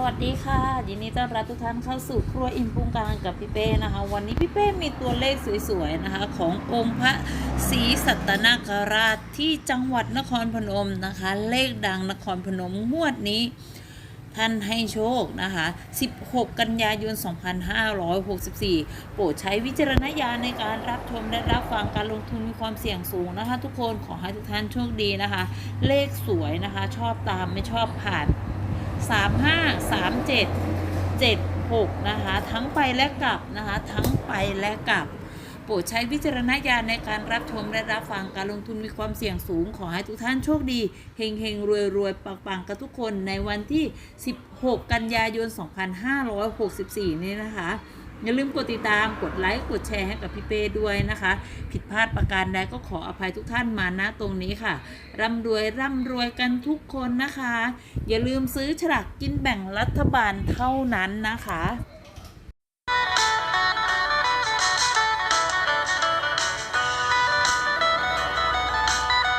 สวัสดีค่ะยินดีต้อนรับทุกท่านเข้าสู่ครัวอิ่มปรุงกลางกับพี่เป้นะคะ วันนี้พี่เป้มีตัวเลขสวยๆนะคะ ขององค์พระศรีสัตนคราชที่จังหวัดนครพนมนะคะ เลขดังนครพนมงวดนี้ ท่านให้โชคนะคะ 16 กันยายน 2564 โปรดใช้วิจารณญาณในการรับชมและรับฟังการลงทุนมีความเสี่ยงสูงนะคะ ทุกคนขอให้ทุกท่านโชคดีนะคะ เลขสวยนะคะ ชอบตามไม่ชอบผ่าน 35 37 76 นะคะ ทั้งไปและกลับนะคะ ทั้งไปและกลับโปรดใช้วิจารณญาณในการรับชมและรับฟังการลงทุนมีความเสี่ยงสูง ขอให้ทุกท่านโชคดี เฮงเฮงรวยรวยปังปังกับทุกคนในวันที่ 16 กันยายน 2564 นี้นะคะ อย่าลืมกดติดตาม กดไลค์ กดแชร์ให้กับพี่เป้ด้วยนะคะ ผิดพลาดประการใดก็ขออภัยทุกท่านมาณตรงนี้ค่ะ ร่ำรวยร่ำรวยกันทุกคนนะคะ อย่าลืมซื้อฉลากกินแบ่งรัฐบาลเท่านั้นนะคะ